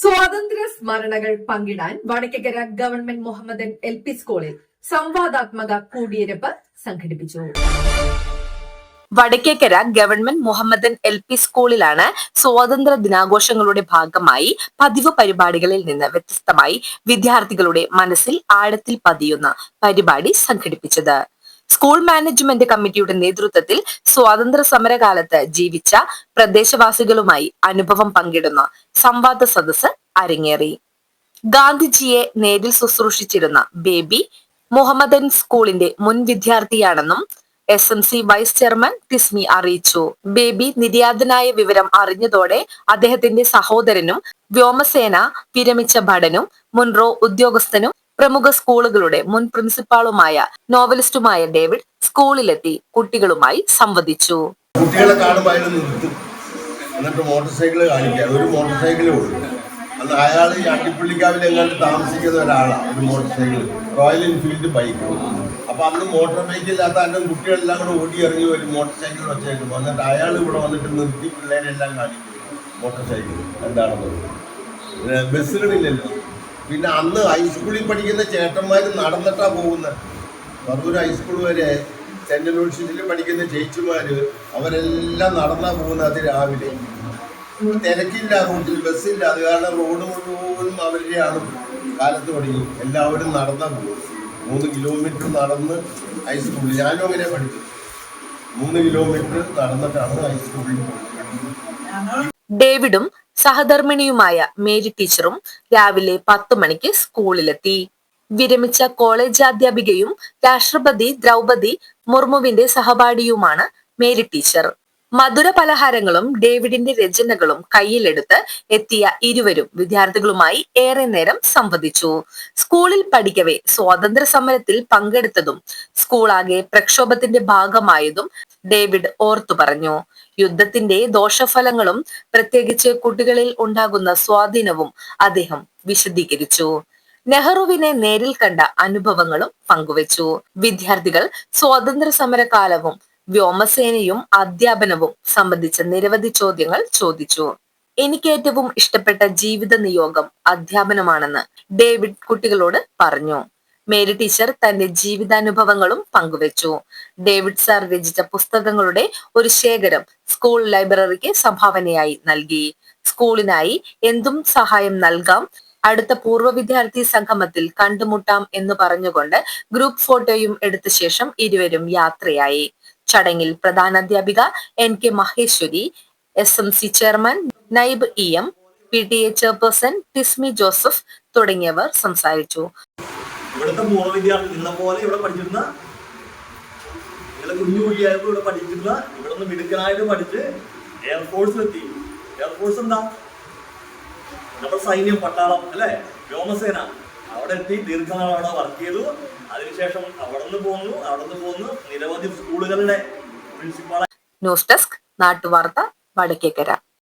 സ്വാതന്ത്ര്യ സ്മരണകൾ പങ്കിടാൻ Vadakkekara government Muhammadan L P സ്കൂളിൽ സംവാദാത്മക കൂടിയിരുപ്പ് സംഘടിപ്പിച്ചു. Vadakkekara government Muhammadan L P സ്കൂളിലാണ് സ്വാതന്ത്ര്യ ദിനാഘോഷങ്ങളുടെ ഭാഗമായി പതിവ് പരിപാടികളിൽ നിന്ന് വ്യത്യസ്തമായി വിദ്യാർത്ഥികളുടെ മനസ്സിൽ ആഴത്തിൽ പതിയുന്ന പരിപാടി സംഘടിപ്പിച്ചത്. സ്കൂൾ മാനേജ്മെന്റ് കമ്മിറ്റിയുടെ നേതൃത്വത്തിൽ സ്വാതന്ത്ര്യ സമരകാലത്ത് ജീവിച്ച പ്രദേശവാസികളുമായി അനുഭവം പങ്കിടുന്ന സംവാദ സദസ് അരങ്ങേറി. ഗാന്ധിജിയെ നേരിൽ ശുശ്രൂഷിച്ചിരുന്ന ബേബി മുഹമ്മദൻ സ്കൂളിന്റെ മുൻ വിദ്യാർത്ഥിയാണെന്നും S M C vice chairman Tismi അറിയിച്ചു. ബേബി നിര്യാതനായ വിവരം അറിഞ്ഞതോടെ അദ്ദേഹത്തിന്റെ സഹോദരനും വ്യോമസേന വിരമിച്ച ഭടനും മുൻറോ ഉദ്യോഗസ്ഥനും പ്രമുഖ സ്കൂളുകളുടെ മുൻ പ്രിൻസിപ്പാളുമായ നോവലിസ്റ്റുമായ ഡേവിഡ് സ്കൂളിലെത്തി കുട്ടികളുമായി സംവദിച്ചു. കുട്ടികളെ അയാൾ നിർത്തും. എന്നിട്ട് മോട്ടോർ സൈക്കിൾ കാണിക്കാൻ ഒരു മോട്ടോർ സൈക്കിളേ ഉള്ളൂ. അന്ന് അയാൾ അട്ടിപ്പള്ളിക്കാവിൽ എങ്ങാണ്ട് താമസിക്കുന്ന ഒരാളാണ് ഒരു motor cycle royal Enfield bike അപ്പം അന്ന് മോട്ടോർ ബൈക്ക് ഇല്ലാത്ത അന്നും കുട്ടികളെല്ലാം കൂടെ ഓടി ഇറങ്ങി ഒരു മോട്ടോർ സൈക്കിൾ വെച്ചേക്കും എന്നിട്ട് അയാൾ ഇവിടെ വന്നിട്ട് നിർത്തി പിള്ളേരെല്ലാം കാണിക്കും. മോട്ടോർ സൈക്കിൾ എന്താണെന്ന്. ബസ്സുകളില്ലല്ലോ. പിന്നെ അന്ന് ഹൈസ്കൂളിൽ പഠിക്കുന്ന ചേട്ടന്മാർ നടന്നിട്ടാ പോകുന്നത് പറൂർ ഹൈസ്കൂൾ വരെ സെൻട്രൽ യൂണിവേഴ്സിറ്റിയിൽ പഠിക്കുന്ന ചേച്ചിമാര് അവരെല്ലാം നടന്നാ പോകുന്നത് അത് രാവിലെ തിരക്കില്ല റൂട്ടിൽ ബസ്സില്ല അത് കാരണം റോഡ് മുഴുവനും അവരുടെയാണ് കാലത്ത് തുടങ്ങി. എല്ലാവരും നടന്നാ പോകും മൂന്ന് കിലോമീറ്റർ നടന്ന് ഹൈസ്കൂളിൽ ഞാനും അങ്ങനെ പഠിച്ചു. മൂന്ന് കിലോമീറ്റർ നടന്നിട്ടാണ് ഹൈസ്കൂളിൽ ഡേവിഡും സഹധർമ്മിണിയുമായ മേരി ടീച്ചറും രാവിലെ പത്തു മണിക്ക് സ്കൂളിലെത്തി. വിരമിച്ച കോളേജ് അധ്യാപികയും രാഷ്ട്രപതി ദ്രൗപതി മുർമുവിന്റെ സഹപാഠിയുമാണ് മേരി ടീച്ചർ. മധുര പലഹാരങ്ങളും ഡേവിഡിന്റെ രചനകളും കയ്യിലെടുത്ത് എത്തിയ ഇരുവരും വിദ്യാർത്ഥികളുമായി ഏറെ നേരം സംവദിച്ചു. സ്കൂളിൽ പഠിക്കവേ സ്വാതന്ത്ര്യ സമരത്തിൽ പങ്കെടുത്തതും സ്കൂളാകെ പ്രക്ഷോഭത്തിന്റെ ഭാഗമായതും ഡേവിഡ് ഓർത്തു പറഞ്ഞു. യുദ്ധത്തിന്റെ ദോഷഫലങ്ങളും പ്രത്യേകിച്ച് കുട്ടികളിൽ ഉണ്ടാകുന്ന സ്വാധീനവും അദ്ദേഹം വിശദീകരിച്ചു. നെഹ്റുവിനെ നേരിൽ കണ്ട അനുഭവങ്ങളും പങ്കുവച്ചു. വിദ്യാർത്ഥികൾ സ്വാതന്ത്ര്യ സമരകാലവും വ്യോമസേനയും അധ്യാപനവും സംബന്ധിച്ച നിരവധി ചോദ്യങ്ങൾ ചോദിച്ചു. എനിക്ക് ഏറ്റവും ഇഷ്ടപ്പെട്ട ജീവിത നിയോഗം അധ്യാപനമാണെന്ന് ഡേവിഡ് കുട്ടികളോട് പറഞ്ഞു. മേരി ടീച്ചർ തന്റെ ജീവിതാനുഭവങ്ങളും പങ്കുവച്ചു. ഡേവിഡ് സാർ രചിച്ച പുസ്തകങ്ങളുടെ ഒരു ശേഖരം സ്കൂൾ ലൈബ്രറിക്ക് സംഭാവനയായി നൽകി. സ്കൂളിനായി എന്തും സഹായം നൽകാം. അടുത്ത പൂർവ വിദ്യാർത്ഥി സംഗമത്തിൽ കണ്ടുമുട്ടാം എന്ന് പറഞ്ഞുകൊണ്ട് ഗ്രൂപ്പ് ഫോട്ടോയും എടുത്ത ശേഷം ഇരുവരും യാത്രയായി. ചടങ്ങിൽ പ്രധാനാധ്യാപിക N K Maheshwari S M C chairman Naib E M P T A chairperson Tismi Joseph തുടങ്ങിയവർ സംസാരിച്ചു. ഇവിടുത്തെ പൂർവ വിദ്യാർത്ഥി ഇന്ന പോലെ ഇവിടെ പഠിച്ചിരുന്ന നിങ്ങളെ കുഞ്ഞു കുഴിയായപ്പോൾ ഇവിടെ പഠിച്ചിരുന്ന ഇവിടെ നിന്ന് മിടുക്കനായിട്ട് പഠിച്ച് എയർഫോഴ്സിലെത്തി എയർഫോഴ്സ് എന്താ? നമ്മുടെ സൈന്യം പട്ടാളം അല്ലേ? വ്യോമസേന. അവിടെ എത്തി ദീർഘനാൾ അവിടെ വർക്ക് ചെയ്തു. അതിനുശേഷം അവിടെ നിന്ന് പോന്നു അവിടെ നിന്ന് പോന്നു. നിരവധി സ്കൂളുകളുടെ പ്രിൻസിപ്പാൾ ന്യൂസ് ഡെസ്ക് നാട്ടുവാർത്ത വടക്കേക്കര.